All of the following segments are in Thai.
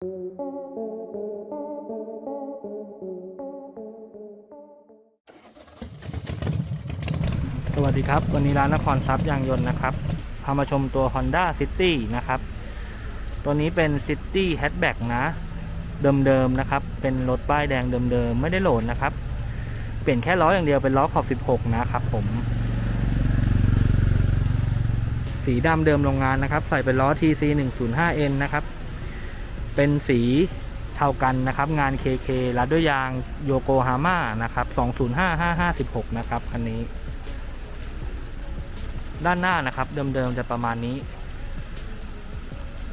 สวัสดีครับ วันนี้ร้านนครทรัพย์ยางยนต์นะครับพามาชมตัว Honda City นะครับ ตัวนี้เป็น City Hatchback นะ เดิมๆนะครับ เป็นรถป้ายแดงเดิมๆ ไม่ได้โหลดนะครับ เปลี่ยนแค่ล้ออย่างเดียวเป็นล้อขอบ 16 นะครับผม สีดำเดิมโรงงานนะครับ ใส่เป็นล้อ TC 105N นะครับ เป็นสีเท่ากันนะครับ งาน KK รัดด้วยยางโยโกฮาม่านะครับ 205556 นะครับคันนี้ ด้านหน้านะครับ เดิมๆจะประมาณนี้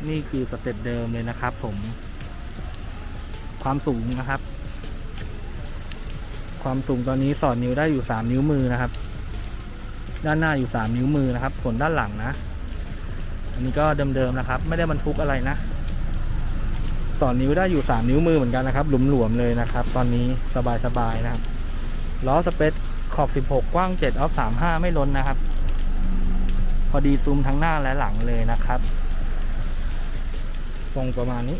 นี่คือสเต็ปเดิมเลยนะครับ ผม ความสูงนะครับ ความสูงตอนนี้สอดนิ้วได้อยู่สามนิ้วมือนะครับ ด้านหน้าอยู่สามนิ้วมือนะครับ ส่วนด้านหลังนะ อันนี้ก็เดิมๆนะครับ ไม่ได้บรรทุกอะไรนะ สอดนิ้วได้อยู่สามนิ้วมือเหมือนกันนะครับ หลวมๆเลยนะครับ ตอนนี้สบายๆนะครับ ล้อสเปซขอบ 16 กว้าง 7 ออฟ 35 ไม่ล้นนะครับ พอดีซูมทั้งหน้าและหลังเลยนะครับ ทรงประมาณนี้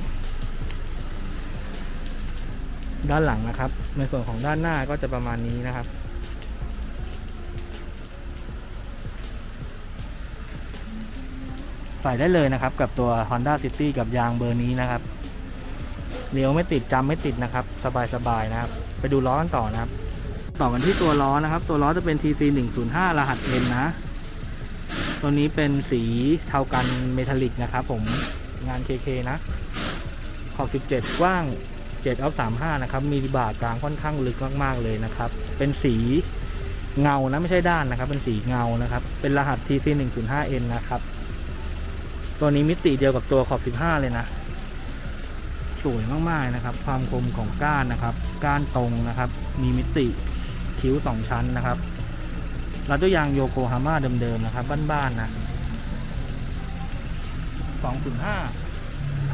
ด้านหลังนะครับ ในส่วนของด้านหน้าก็จะประมาณนี้นะครับใส่ได้เลยนะครับกับตัว Honda City กับยางเบอร์นี้นะครับ เลี้ยวไม่ติดจำไม่ติดนะครับ สบายๆนะครับ ไปดูล้อกันต่อนะครับ ต่อกันที่ตัวล้อนะครับ ตัวล้อจะเป็น TC 105รหัส N นะ ตัวนี้เป็นสีเทากันเมทัลลิกนะครับผมงาน KK นะขอบ17 กว้าง7ออฟ35 นะครับ มีบาดกลางค่อนข้างลึกมากๆเลยนะครับ เป็นสีเงานะไม่ใช่ด้านนะครับ เป็นสีเงานะครับ เป็นรหัส TC 105N นะครับ ตัวนี้มิติเดียวกับตัวขอบ 15 เลยนะ สวยมากๆนะครับ ความคมของก้านนะครับ ก้านตรงนะครับ มีมิติคิ้ว2ชั้นนะครับรัดด้วยยางโยโกฮาม่าเดิมๆนะครับ บ้านๆนะ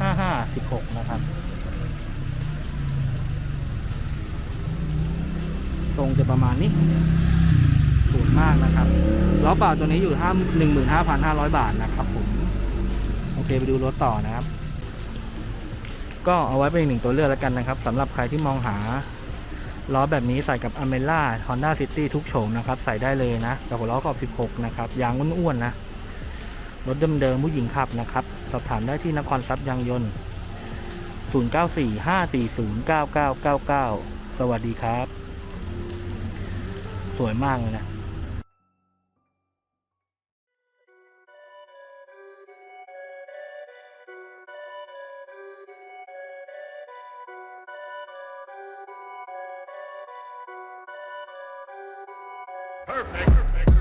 205 55 16 นะครับ ทรงจะประมาณนี้สวยมากนะครับล้อเปล่าตัวนี้อยู่ที่15,500บาทนะครับผม โอเค ไปดูรถต่อนะครับ ก็เอาไว้เป็นอีกหนึ่งตัวเลือกแล้วกันนะครับสำหรับใครที่มองหาล้อแบบนี้ใส่กับ a m e l a Honda City ทุกโฉมนะครับ ใส่ได้เลยนะกับหัวล้อขอบ 16 นะครับ ยางอ้วนๆนะ รถเดิมๆผู้หญิงขับนะครับ สอบถามได้ที่นครทรัพย์ยางยนต์ 0945409999 สวัสดีครับ สวยมากเลยนะ Perfect. Perfect.